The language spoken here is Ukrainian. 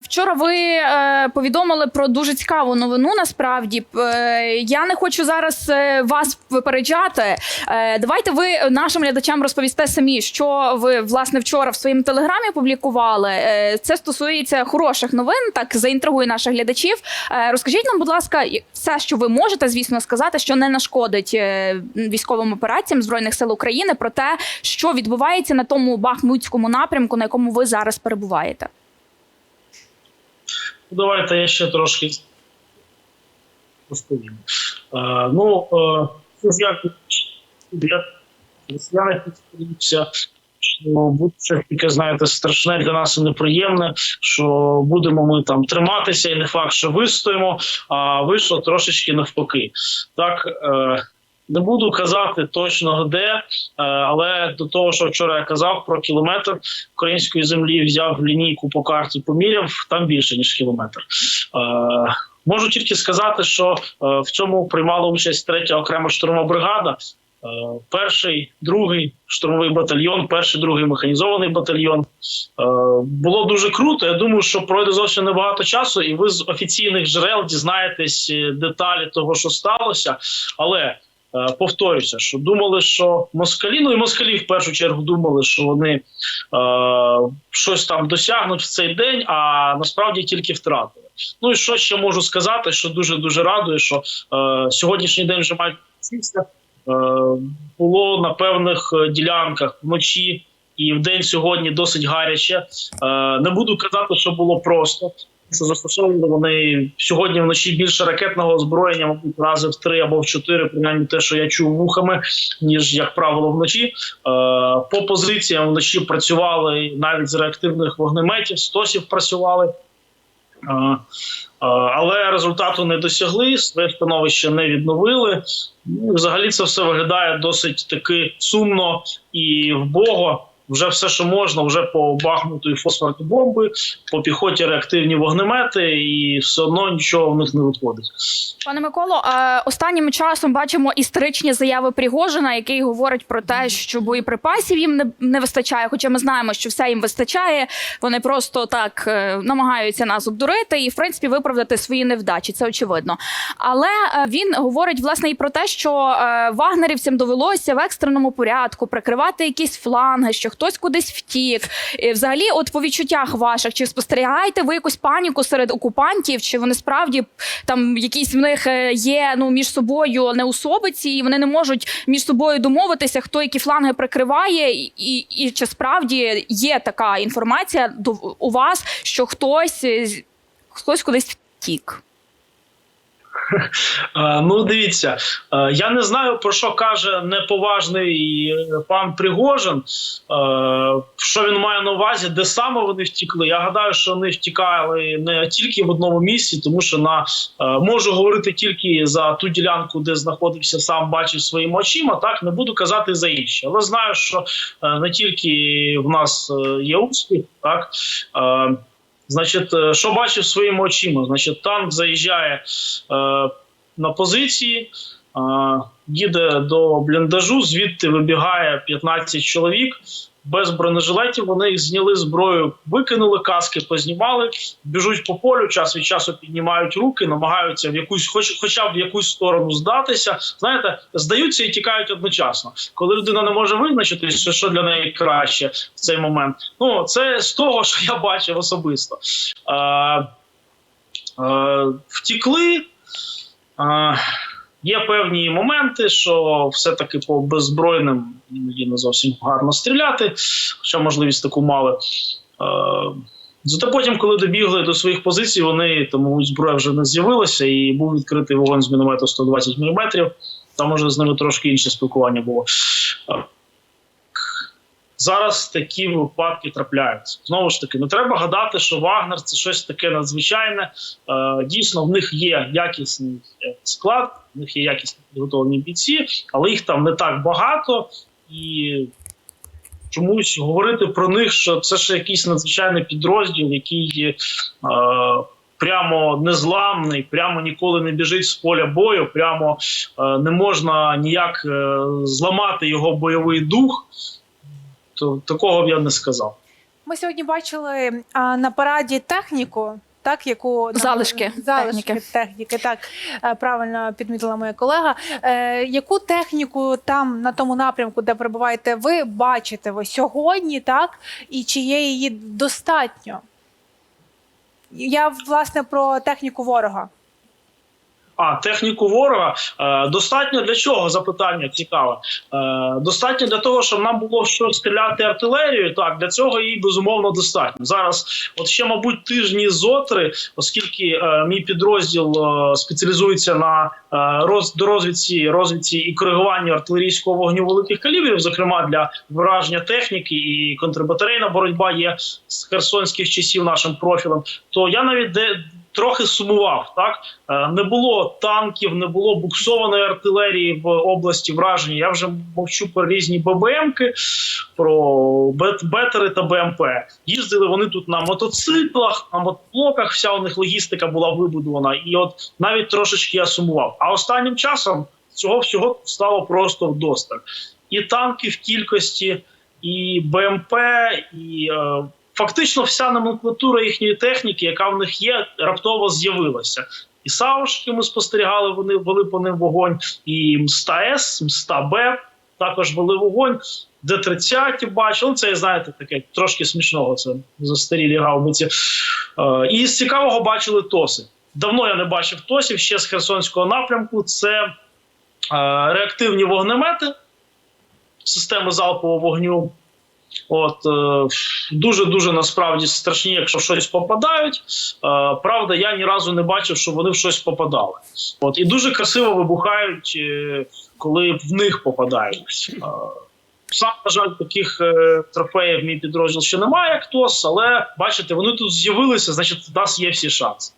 Вчора ви е, повідомили про дуже цікаву новину. Насправді Е, я не хочу зараз е, вас випереджати. Е, давайте ви нашим глядачам розповісте самі, що ви власне вчора в своєму телеграмі публікували. Е, це стосується хороших новин. Так заінтригує наших глядачів. Е, розкажіть нам, будь ласка, все, що ви можете, звісно, сказати, що не нашкодить е, військовим операціям збройних сил України, про те, що відбувається на тому бахмутському напрямку, на якому ви зараз перебуваєте. Ну, Давайте я ще трошки розповім. Е, ну, е, це як я росіяни підстаються, що буде щось таке, знаєте, страшне для нас і неприємне, що будемо ми там триматися, і не факт, що вистоїмо, а вийшло трошечки навпаки. Так, е, не буду казати точно де, е, але до того, що вчора я казав про кілометр української землі, взяв лінійку по карті, поміряв там більше ніж кілометр. Е, можу тільки сказати, що е, в цьому приймала участь третя окрема штурмова бригада. Перший, другий штурмовий батальйон, перший, другий механізований батальйон. Було дуже круто. Я думаю, що пройде зовсім небагато часу, і ви з офіційних джерел дізнаєтесь деталі того, що сталося. Але повторюся, що думали, що москалі, ну і москалі в першу чергу думали, що вони е, щось там досягнуть в цей день, а насправді тільки втратили. Ну і що ще можу сказати, що дуже дуже радує, що е, сьогоднішній день вже закінчитися. Е, було на певних е, ділянках вночі і в день сьогодні досить гаряче. Е, не буду казати, що було просто. Що застосовували вони сьогодні вночі більше ракетного озброєння, мабуть, рази в три або в чотири, принаймні те, що я чув вухами, ніж як правило вночі. Е, по позиціям вночі працювали навіть з реактивних вогнеметів, стосів працювали. Е, е, але результату не досягли, своє становище не відновили. Ну, взагалі це все виглядає досить таки сумно і вбого. Вже все, що можна, вже по Бахмуту і фосфорні бомби, по піхоті реактивні вогнемети, і все одно нічого в них не виходить. Пане Миколо, останнім часом бачимо історичні заяви Пригожина, який говорить про те, що боєприпасів їм не, не вистачає. Хоча ми знаємо, що все їм вистачає. Вони просто так е, намагаються нас обдурити і, в принципі, виправдати свої невдачі. Це очевидно. Але е, він говорить власне і про те, що е, вагнерівцям довелося в екстреному порядку прикривати якісь фланги, що хтось кудись втік. І взагалі, от по відчуттях ваших, чи спостерігаєте ви якусь паніку серед окупантів, чи вони справді там якісь в них е, є ну між собою неусобиці, і вони не можуть між собою домовитися, хто які фланги прикриває, і, і, і чи справді є така інформація до у вас, що хтось е, хтось кудись втік? Е, Ну, дивіться, е, я не знаю про що каже неповажний е, пан Пригожин. Що він має на увазі, де саме вони втікли. Я гадаю, що вони втікали не тільки в одному місці, тому що на можу говорити тільки за ту ділянку, де знаходився сам, бачив своїми очима. Так не буду казати за інші, але знаю, що не тільки в нас є успіх, так. Значить, е, що бачив своїми очима? Значить, танк заїжджає е, на позиції, е, їде до бліндажу, звідти вибігає 15 чоловік. Без бронежилетів вони їх зняли зброю, викинули каски, познімали, біжуть по полю, час від часу піднімають руки, намагаються в якусь, хоч, хоча б в якусь сторону здатися. Знаєте, здаються і тікають одночасно. Коли людина не може визначити, що, що для неї краще в цей момент. Ну це з того, що я бачив особисто. Е, е, втікли. Е, Є певні моменти, що все-таки по беззбройним іноді не зовсім гарно стріляти, хоча можливість таку мали. Е, Зате потім, коли добігли до своїх позицій, вони тому зброя вже не з'явилася, і був відкритий вогонь з міномету 120 мм. Там уже з ними трошки інше спілкування було. Зараз такі випадки трапляються. Знову ж таки, не треба гадати, що Вагнер це щось таке надзвичайне. Е, дійсно, в них є якісний е, склад, в них є якісно підготовлені бійці, але їх там не так багато і. Чомусь говорити про них, що це ще якийсь надзвичайний підрозділ, який е, прямо незламний, прямо ніколи не біжить з поля бою, прямо е, не можна ніяк е, зламати його бойовий дух. То такого б я не сказав. Ми сьогодні бачили а, на параді техніку. Так, яку нам- Залишки залишки техніки. техніки, так е, правильно підмітила моя колега. Е, яку техніку там на тому напрямку, де перебуваєте, ви бачите ви сьогодні, так? І чи є її достатньо? Я власне про техніку ворога. А техніку ворога е, достатньо для чого? Запитання цікаве. Е, достатньо для того, щоб нам було що стріляти артилерією. Так, для цього її безумовно достатньо. Зараз, от ще, мабуть, тижні зотри, оскільки е, мій підрозділ е, спеціалізується на е, роз, дорозвідці, розвідці і коригуванні артилерійського вогню великих калібрів, зокрема для враження техніки і контрбатарейна боротьба є з херсонських часів нашим профілем. То я навіть де. Трохи сумував, так Е, не було танків, не було буксованої артилерії в області враження. Я вже мовчу про різні ББМки, про бет- бетери та БМП. Їздили вони тут на мотоциклах, на мотоблоках. Вся у них логістика була вибудована. І от навіть трошечки я сумував. А останнім часом цього всього стало просто вдосталь. І танки в кількості, і БМП, і е, фактично вся номенклатура їхньої техніки, яка в них є, раптово з'явилася. І Савушки ми спостерігали, вони вели по ним вогонь, і МСТА-С, МСТА-Б також вели вогонь. Д-30 бачили, це знаєте, таке трошки смішного. Це застарілі гаубиці. Е, і з цікавого бачили ТОСи. Давно я не бачив ТОСів ще з Херсонського напрямку. Це е, реактивні вогнемети системи залпового вогню. От дуже дуже насправді страшні, якщо щось попадають. Е, правда, я ні разу не бачив, що вони в щось попадали. От і дуже красиво вибухають, е, коли в них попадають. Е, Сам, на жаль, таких трофеїв мій підрозділ ще немає, як але бачите, вони тут з'явилися, значить, у нас є всі шанси.